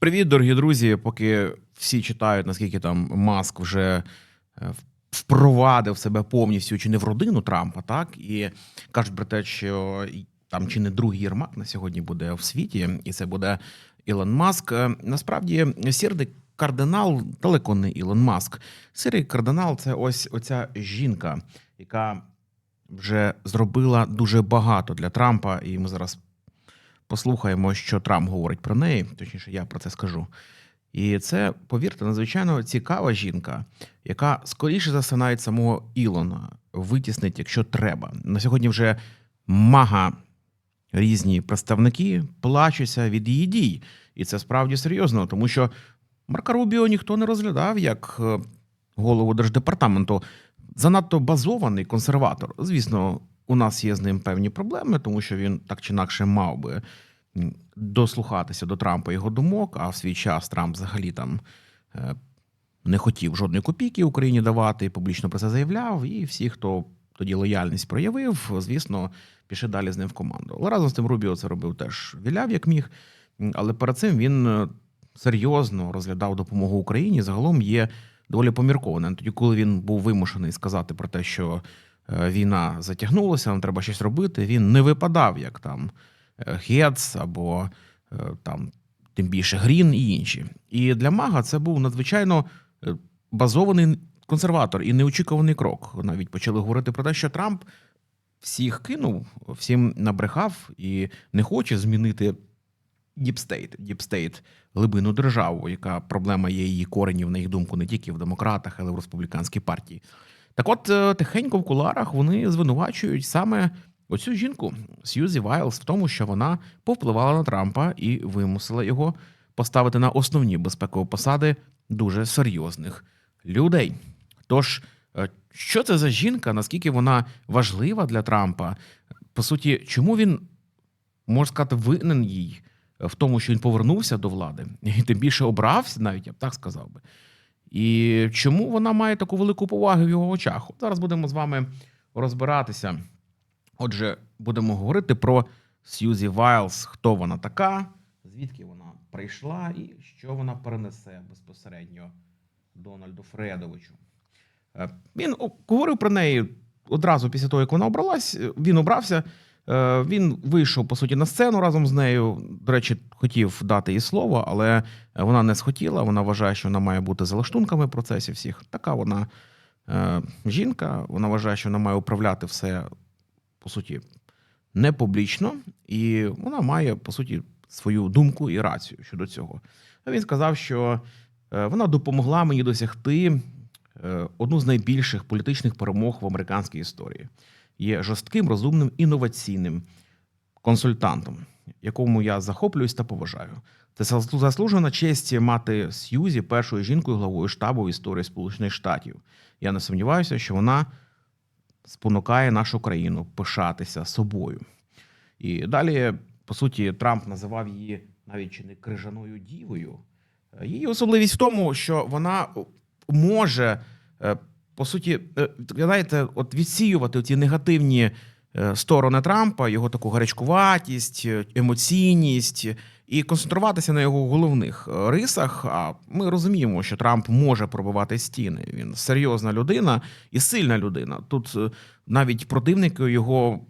Привіт, дорогі друзі. Поки всі читають, наскільки там Маск вже е, впровадив себе повністю чи не в родину Трампа, так і кажуть про те, що там чи не другий Єрмак на сьогодні буде в світі, і це буде Ілон Маск. Е, Насправді, сірий кардинал далеко не Ілон Маск. Сірий кардинал це ось оця жінка, яка вже зробила дуже багато для Трампа, і ми зараз послухаємо, що Трамп говорить про неї. Точніше, я про це скажу. І це, повірте, надзвичайно цікава жінка, яка скоріше за все навіть самого Ілона витіснить, якщо треба. На сьогодні вже мага різні представники плачуться від її дій. І це справді серйозно, тому що Марка Рубіо ніхто не розглядав як е, голову держдепартаменту. Занадто базований консерватор. Звісно, у нас є з ним певні проблеми, тому що він так чи інакше мав би дослухатися до Трампа його думок, а в свій час Трамп взагалі там е, не хотів жодної копійки Україні давати, публічно про це заявляв. І всі, хто тоді лояльність проявив, звісно, пішли далі з ним в команду. Але разом з тим Рубіо це робив теж віляв, як міг. Але перед цим він е, серйозно розглядав допомогу Україні. Загалом є доволі поміркованим. Тоді, коли він був вимушений сказати про те, що е, війна затягнулася, нам треба щось робити. Він не випадав як там Гец або е, там тим більше Грін і інші. І для Мага це був надзвичайно е, базований консерватор і неочікуваний крок. Навіть почали говорити про те, що Трамп всіх кинув, всім набрехав і не хоче змінити діпстейт, діпстейт глибину державу, яка проблема є її коренів, на їх думку, не тільки в демократах, але й в республіканській партії. Так от, е, тихенько в куларах вони звинувачують саме оцю жінку Сьюзі Вайлз в тому, що вона повпливала на Трампа і вимусила його поставити на основні безпекові посади дуже серйозних людей. Тож, е, що це за жінка? Наскільки вона важлива для Трампа? По суті, чому він можна сказати, винен їй в тому, що він повернувся до влади, і тим більше обрався, навіть я б так сказав би. І чому вона має таку велику повагу в його очах? Зараз будемо з вами розбиратися. Отже, будемо говорити про Сьюзі Вайлз, хто вона така, звідки вона прийшла і що вона перенесе безпосередньо Дональду Фредовичу. Е, Він говорив про неї одразу після того, як вона обралась. е, Він обрався. Е, Він вийшов по суті на сцену разом з нею. До речі, хотів дати їй слово, але вона не схотіла. Вона вважає, що вона має бути за лаштунками процесів всіх. Така вона жінка. Вона вважає, що вона має управляти все по суті не публічно, і вона має по суті свою думку і рацію щодо цього. А Він сказав, що е, вона допомогла мені досягти е, одну з найбільших політичних перемог в американській історії. Є жорстким, розумним, інноваційним консультантом, якому я захоплююсь та поважаю. Це заслу- заслужена честь мати Сьюзі першою жінкою главою штабу в історії Сполучених Штатів. Я не сумніваюся, що вона спонукає нашу країну пишатися собою. І далі, по суті, Трамп називав її навіть чи не крижаною дівою. Е, Її особливість в тому, що вона може, е, по суті, е, знаєте, от відсіювати ці негативні е, сторони Трампа, його таку гарячкуватість, е, емоційність, і концентруватися на його головних е, рисах. А ми розуміємо, що Трамп може пробивати стіни. Він серйозна людина і сильна людина. Тут е, навіть противники його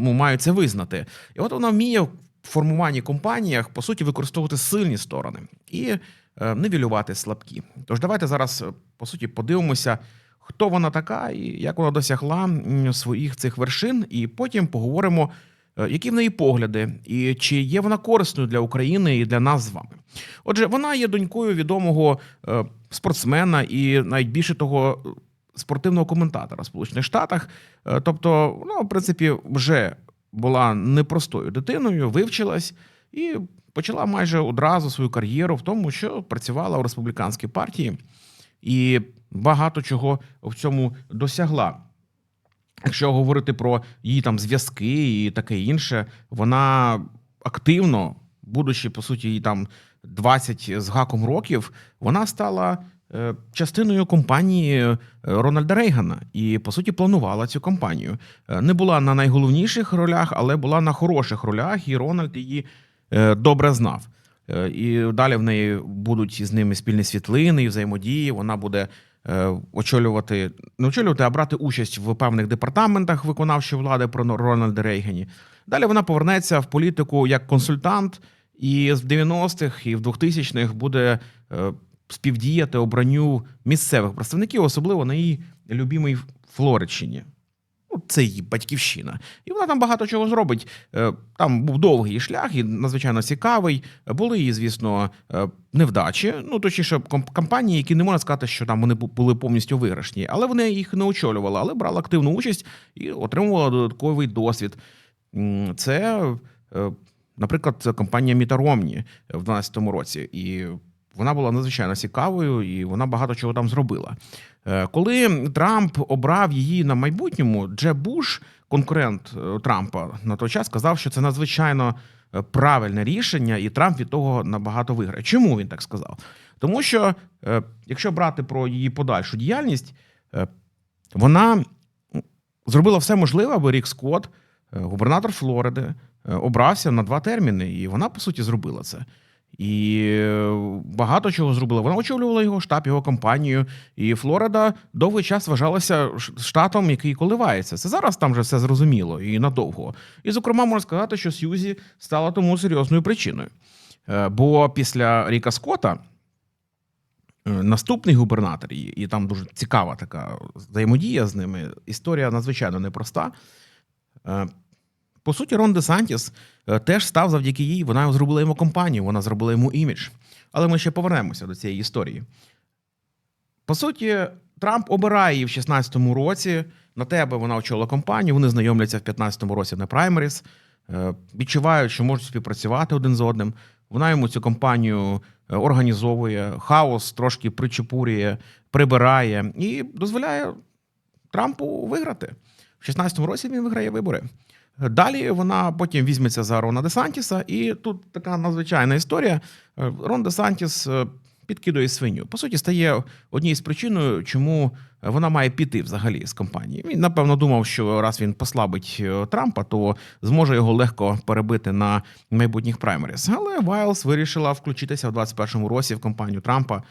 мають це визнати. І от вона вміє в формуванні компаніях по суті використовувати сильні сторони і е, нивелювати слабкі. Тож давайте зараз е, по суті подивимося, хто вона така і як вона досягла своїх цих вершин, і потім поговоримо. е, Які в неї погляди, і чи є вона корисною для України і для нас з вами? Отже, вона є донькою відомого е, спортсмена і навіть більше того, спортивного коментатора в Сполучених Штатах. Е, Тобто, вона, в принципі, вже була непростою дитиною, вивчилась і почала майже одразу свою кар'єру в тому, що працювала у республіканській партії і багато чого в цьому досягла. Якщо говорити про її там зв'язки і таке інше, вона активно, будучи по суті, їй там 20 з гаком років, вона стала е, частиною компанії е, Рональда Рейгана і по суті планувала цю компанію. Е, Не була на найголовніших ролях, але була на хороших ролях, і Рональд її добре знав. І далі в неї будуть з ними спільні світлини і взаємодії. Вона буде очолювати, не очолювати, а брати участь в певних департаментах виконавчої влади про Рональда Рейгені. Далі вона повернеться в політику як консультант, і з 90-х і в 2000-х буде е, співдіяти обранню місцевих представників, особливо на її любімій Флоридщині. Це її батьківщина. І вона там багато чого зробить. Е, Там був довгий шлях і надзвичайно цікавий. Були її, звісно, е, невдачі. Ну, точніше, ком- кампанії, які не можна сказати, що там вони були повністю виграшні, але вони їх не очолювала, але брала активну участь і отримувала додатковий досвід. Це, е, наприклад, компанія Міта Ромні в 12-му році. І вона була надзвичайно цікавою, і вона багато чого там зробила. Е, Коли Трамп обрав її на майбутньому, Джеб Буш, конкурент е, Трампа на той час, сказав, що це надзвичайно е, правильне рішення, і Трамп від того набагато виграє. Чому він так сказав? Тому що, якщо брати про її подальшу діяльність, вона зробила все можливе, аби Рік Скотт, губернатор Флориди, обрався на два терміни, і вона по суті зробила це. І е, багато чого зробила. Вона очолювала його штаб, його компанію. І Флорида довгий час вважалася штатом, який коливається. Це зараз там вже все зрозуміло і надовго. І, зокрема, можна сказати, що Сьюзі стала тому серйозною причиною. Е, Бо після Ріка Скотта е, наступний губернатор, і, і там дуже цікава така взаємодія з ними. Історія надзвичайно непроста. По суті, Рон Де Сантіс е, теж став завдяки їй. Вона зробила йому компанію, вона зробила йому імідж. Але ми ще повернемося до цієї історії. По суті, Трамп обирає її в 16-му році. На тебе вона очолила компанію. Вони знайомляться в 15-му році на праймеріс, е, відчувають, що можуть співпрацювати один з одним. Вона йому цю компанію е, організовує, хаос трошки причепурює, прибирає і дозволяє Трампу виграти. В 16-му році він виграє вибори. Далі вона потім візьметься за Рона Десантіса, і тут така надзвичайна історія. Е, Рон Десантіс е, підкидує свиню. По суті, стає однією з причиною, чому вона має піти взагалі з компанії. Він напевно думав, що раз він послабить е, Трампа, то зможе його легко перебити на майбутніх праймеріс. Але Вайлз вирішила включитися в 21-му році в компанію Трампа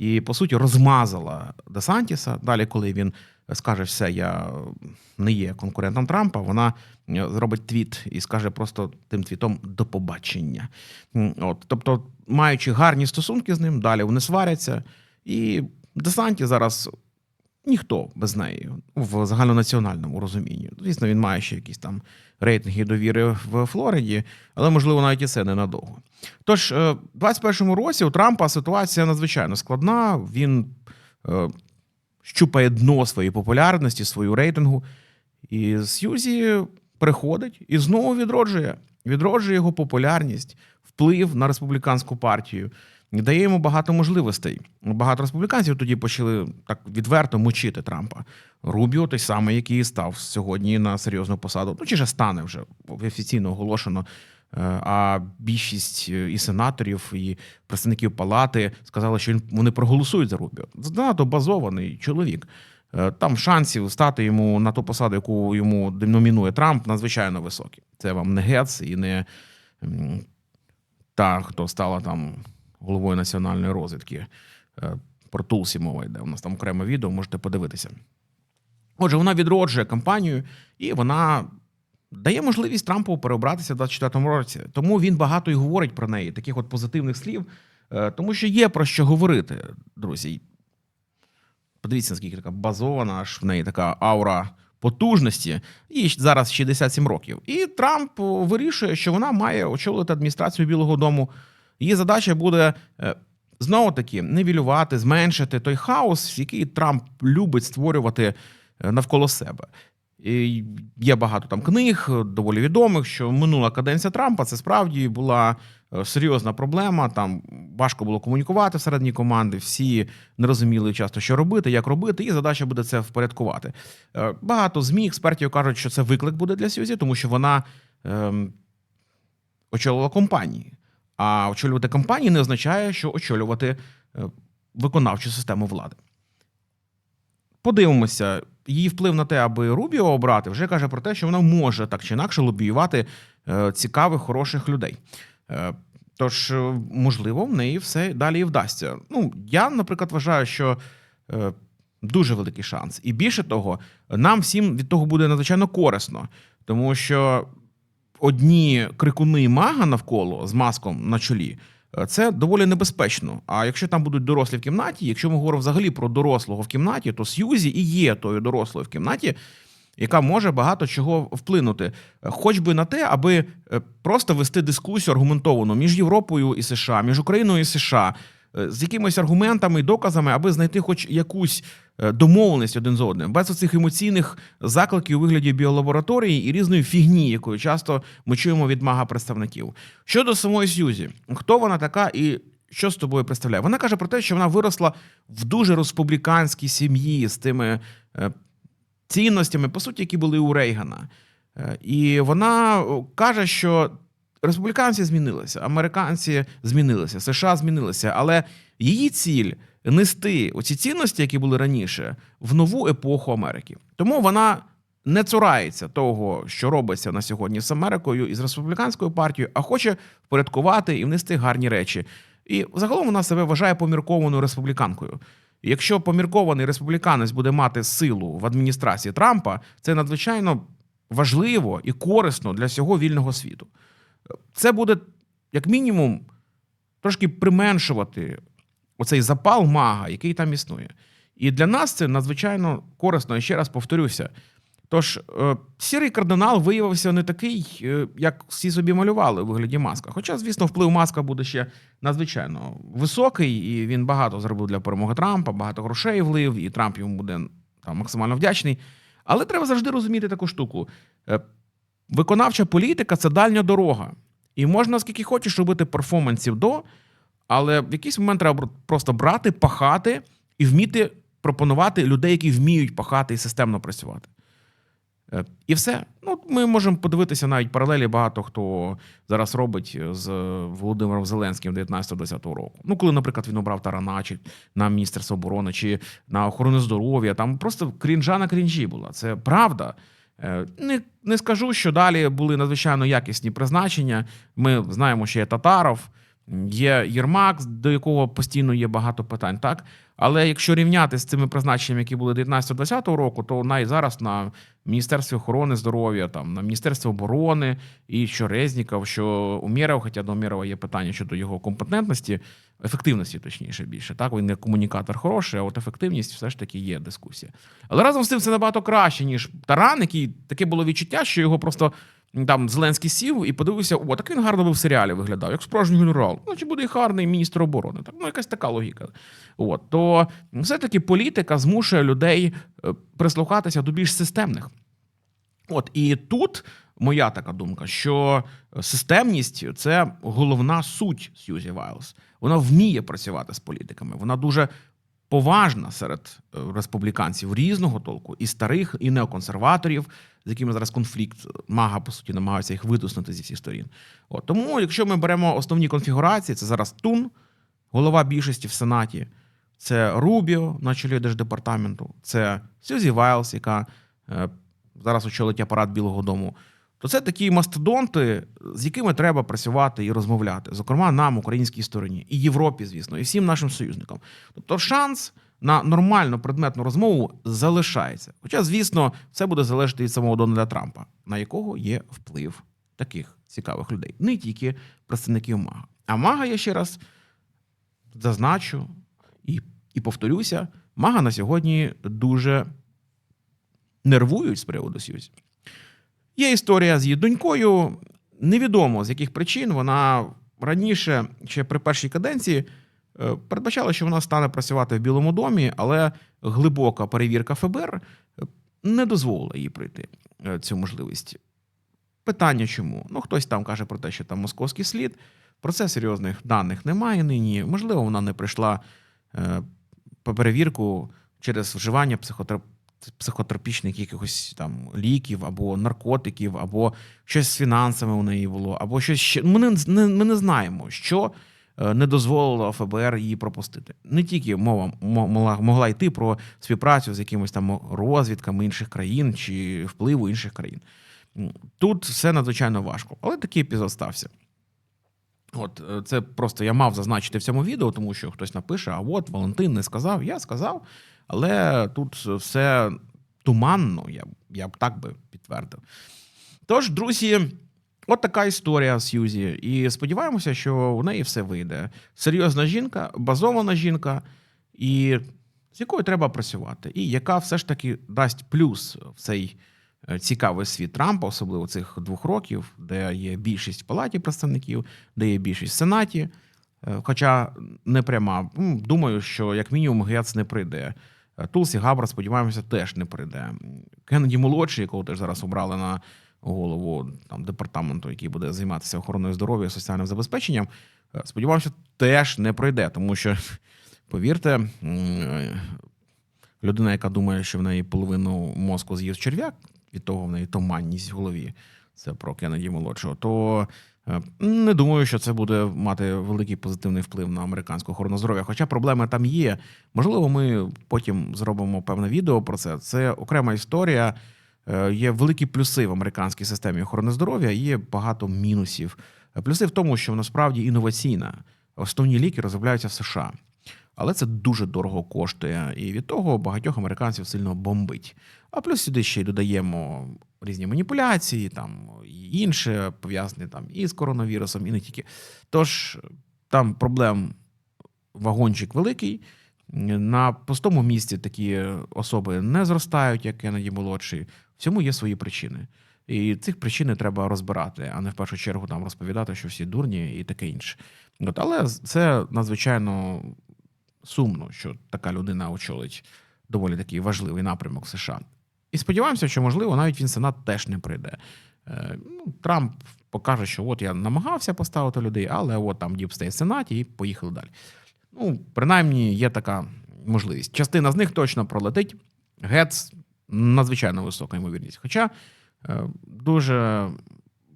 і по суті розмазала Десантіса. Далі, коли він скаже, все, я не є конкурентом Трампа, вона зробить твіт і скаже просто тим твітом до побачення. От, тобто, маючи гарні стосунки з ним, далі вони сваряться. І Десанті зараз ніхто без неї в загальнонаціональному розумінні. Звісно, він має ще якісь там рейтинги довіри в Флориді, але можливо навіть і це ненадовго. Тож, е, в 21-му році у Трампа ситуація надзвичайно складна. Він е, щупає дно своєї популярності, свою рейтингу. І Сьюзі приходить і знову відроджує. Відроджує його популярність, вплив на республіканську партію. Дає йому багато можливостей. Багато республіканців тоді почали так відверто мучити Трампа. Рубіо, той самий, який став сьогодні на серйозну посаду. Ну чи ж стане вже офіційно оголошено. Е, А більшість е, і сенаторів, і представників палати сказали, що вони проголосують за Рубіо. Занадто базований чоловік. Е, Там шансів стати йому на ту посаду, яку йому номінує Трамп, надзвичайно високі. Це вам не Гец і не та, хто стала там головою національної розвідки. Е, Про Тулсі мова йде. У нас там окреме відео, можете подивитися. Отже, вона відроджує кампанію, і вона дає можливість Трампу переобратися в 24-му році. Тому він багато і говорить про неї, таких от позитивних слів, е, тому що є про що говорити, друзі. Подивіться, наскільки така базована, аж в неї така аура потужності. Їй зараз 67 років. І Трамп вирішує, що вона має очолити адміністрацію Білого Дому. Її задача буде е, знову таки нивелювати, зменшити той хаос, який Трамп любить створювати е, навколо себе. І є багато там книг, доволі відомих, що минула каденція Трампа це справді була е, серйозна проблема. Там важко було комунікувати всередині команди. Всі не розуміли часто, що робити, як робити, і задача буде це впорядкувати. Багато змі експертів кажуть, що це виклик буде для Сюзі, тому що вона ем, очолила компанії. А очолювати компанії не означає, що очолювати е, виконавчу систему влади. Подивимося, її вплив на те, аби Рубіо обрати, вже каже про те, що вона може так чи інакше лобіювати е, цікавих, хороших людей. Е, Тож, можливо, в неї все далі і вдасться. Ну, я, наприклад, вважаю, що дуже великий шанс. І більше того, нам всім від того буде надзвичайно корисно, тому що одні крикуни мага навколо з маском на чолі. е, Це доволі небезпечно. А якщо там будуть дорослі в кімнаті, якщо ми говоримо взагалі про дорослого в кімнаті, то Сьюзі і є тою дорослою в кімнаті, яка може багато чого вплинути, Е, хоч би на те, аби е, просто вести дискусію аргументовану між Європою і США, між Україною і США, з якимись аргументами і доказами, аби знайти хоч якусь е, домовленість один з одним, без оцих емоційних закликів у вигляді біолабораторії і різної фігні, якою часто ми чуємо від мага представників. Щодо самої Сьюзі, хто вона така і що з тобою представляє? Вона каже про те, що вона виросла в дуже республіканській сім'ї з тими е, цінностями, по суті, які були у Рейгана. Е, І вона каже, що республіканці змінилися, американці змінилися, США змінилися, але її ціль нести оці цінності, які були раніше, в нову епоху Америки. Тому вона не цурається того, що робиться на сьогодні з Америкою і з республіканською партією, а хоче впорядкувати і внести гарні речі. І загалом вона себе вважає поміркованою республіканкою. Якщо поміркований республіканець буде мати силу в адміністрації Трампа, це надзвичайно важливо і корисно для всього вільного світу. Це буде, як мінімум, трошки применшувати оцей запал мага, який там існує. І для нас це надзвичайно корисно. І ще раз повторюся. Тож, е, сірий кардинал виявився не такий, е, як всі собі малювали у вигляді маска. Хоча, звісно, вплив маска буде ще надзвичайно високий, і він багато зробив для перемоги Трампа, багато грошей влив, і Трамп йому буде там максимально вдячний. Але треба завжди розуміти таку штуку. Е, Виконавча політика це дальня дорога. І можна скільки хочеш робити перформансів до, але в якийсь момент треба просто брати, пахати і вміти пропонувати людей, які вміють пахати і системно працювати. Е, І все. Ну, ми можемо подивитися навіть паралелі. Багато хто зараз робить з Володимиром Зеленським 19-20 року. Ну, коли, наприклад, він обрав Тарана чи на Міністерство оборони чи на охорону здоров'я, там просто крінжа на крінжі була. Це правда. Е, Не, не скажу, що далі були надзвичайно якісні призначення. Ми знаємо, що є Татаров, є Єрмак, до якого постійно є багато питань, так? Але якщо рівняти з цими призначеннями, які були 19-20 року, то навіть зараз на Міністерстві охорони здоров'я, там на Міністерстві оборони і що Резніков, що Умєров, хоча до Умєрова є питання щодо його компетентності, ефективності, точніше, більше. Так, він не комунікатор хороший, а от ефективність все ж таки є дискусія. Але разом з тим це набагато краще, ніж Таран, який таке було відчуття, що його просто там Зеленський сів і подивився, о, так він гарно би в серіалі виглядав, як справжній генерал. Значить буде і гарний міністр оборони. Так, ну якась така логіка. От то все-таки політика змушує людей е, прислухатися до більш системних. От і тут моя така думка, що системність це головна суть Сьюзі Вайлз. Вона вміє працювати з політиками. Вона дуже поважна серед е, республіканців різного толку, і старих, і неоконсерваторів, з якими зараз конфлікт мага, по суті, намагаються їх витиснути зі всіх сторін. От тому, якщо ми беремо основні конфігурації, це зараз Тун, голова більшості в Сенаті. Це Рубіо на чолі держдепартаменту, це Сюзі Вайлз, яка е, зараз очолить апарат Білого Дому. То це такі мастодонти, з якими треба працювати і розмовляти, зокрема нам, українській стороні, і Європі, звісно, і всім нашим союзникам. Тобто, шанс на нормальну предметну розмову залишається. Хоча, звісно, все буде залежати від самого Дональда Трампа, на якого є вплив таких цікавих людей, не тільки представників МАГА. А МАГА, я ще раз зазначу і, і повторюся, МАГА на сьогодні дуже нервують з приводу Сьюзі. Є історія з її донькою. Невідомо з яких причин вона раніше, ще при першій каденції, е, передбачала, що вона стане працювати в Білому домі, але глибока перевірка ФБР е, не дозволила їй пройти е, цю можливість. Питання чому? Ну, хтось там каже про те, що там московський слід. Про це серйозних даних немає нині. Можливо, вона не прийшла по перевірку через вживання психотер... психотропічних якихось там ліків або наркотиків, або щось з фінансами у неї було, або щось ще. Ми не, не, ми не знаємо, що е, не дозволило ФБР її пропустити. Не тільки мова могла, могла йти про співпрацю з якимись там розвідками інших країн чи впливу інших країн. Тут все надзвичайно важко, але такий епізод стався. От е, це просто я мав зазначити в цьому відео, тому що хтось напише: а от Валентин не сказав. Я сказав, але тут все туманно, я, я б так би підтвердив. Тож, друзі, от така історія з Юзі. І сподіваємося, що у неї все вийде. Серйозна жінка, базована жінка, і з якою треба працювати, і яка все ж таки дасть плюс в цей е, цікавий світ Трампа, особливо цих двох років, де є більшість в палаті представників, де є більшість в Сенаті. Е, Хоча не пряма. Думаю, що як мінімум Гец не прийде. Е, Тулсі Габра, сподіваємося, теж не прийде. Кеннеді молодший, якого теж зараз обрали на голову там департаменту, який буде займатися охороною здоров'я і соціальним забезпеченням. е, Сподіваємося, теж не пройде, тому що, повірте, е, людина, яка думає, що в неї половину мозку з'їв черв'як, від того в неї туманність в голові. Це про Кеннеді молодшого, то не думаю, що це буде мати великий позитивний вплив на американську охорону здоров'я. Хоча проблеми там є. Можливо, ми потім зробимо певне відео про це. Це окрема історія. Е, Є великі плюси в американській системі охорони здоров'я, є багато мінусів. Е, Плюси в тому, що насправді інноваційна. Основні ліки розробляються в США. Але це дуже дорого коштує, і від того багатьох американців сильно бомбить. А плюс сюди ще й додаємо різні маніпуляції, там і інше пов'язане там і з коронавірусом, і не тільки. Тож там проблем вагончик великий. На пустому місці такі особи не зростають, як Кеннеді молодший. Всьому є свої причини. І цих причин треба розбирати, а не в першу чергу там розповідати, що всі дурні і таке інше. От, але це надзвичайно сумно, що така людина очолить доволі такий важливий напрямок США. І сподіваємося, що можливо навіть він Сенат теж не прийде. Е, ну, Трамп покаже, що от я намагався поставити людей, але от там діпстей в Сенаті і поїхали далі. Ну, принаймні, є така можливість. Частина з них точно пролетить. Гец надзвичайно висока ймовірність. Хоча е, дуже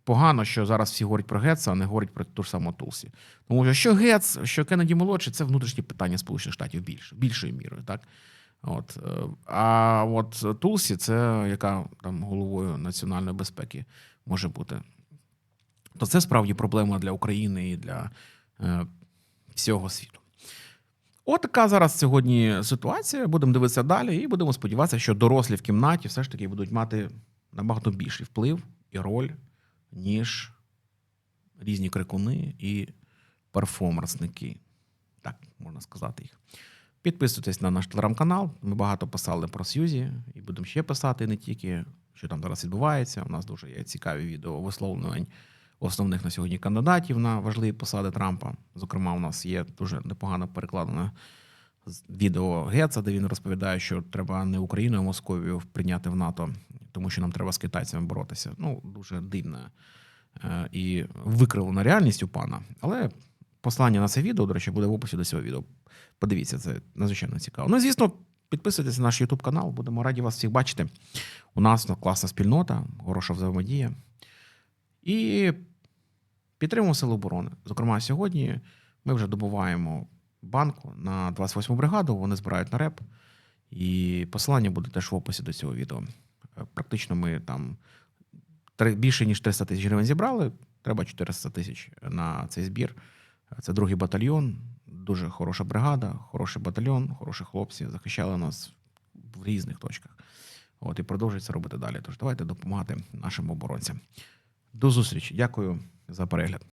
погано, що зараз всі говорять про Гетса, а не говорять про ту ж саму Тулсі. Тому що що Гетц, що Кеннеді молодший, це внутрішні питання Сполучених Штатів більш, більшою мірою, так? От. е, А от Тулсі, це яка там головою національної безпеки може бути. То це справді проблема для України і для е, всього світу. От така зараз сьогодні ситуація. Будемо дивитися далі, і будемо сподіватися, що дорослі в кімнаті все ж таки будуть мати набагато більший вплив і роль, ніж різні крикуни і перформансники. Так можна сказати їх. Підписуйтесь на наш телеграм-канал. Ми багато писали про Сьюзі і будемо ще писати не тільки, що там зараз відбувається. У нас дуже є цікаві відео висловлювань основних на сьогодні кандидатів на важливі посади Трампа. Зокрема, у нас є дуже непогано перекладене з- відео Гетца, де він розповідає, що треба не Україну, а Московію прийняти в НАТО, тому що нам треба з китайцями боротися. Ну, дуже дивна е, і викривлена реальність у пана. Але послання на це відео, до речі, буде в описі до цього відео. Подивіться, це надзвичайно цікаво. Ну, звісно, підписуйтесь на наш YouTube канал. Будемо раді вас всіх бачити. У нас класна спільнота, хороша взаємодія. І підтримуємо Сили оборони. Зокрема, сьогодні ми вже добуваємо банку на 28-му бригаду. Вони збирають на реп. І посилання буде теж в описі до цього відео. Е, Практично ми там більше ніж 300 тисяч гривень зібрали. Треба 400 тисяч на цей збір. Це другий батальйон, дуже хороша бригада, хороший батальйон, хороші хлопці захищали нас в різних точках. От і продовжують це робити далі. Тож давайте допомагати нашим оборонцям. До зустрічі. Дякую за перегляд.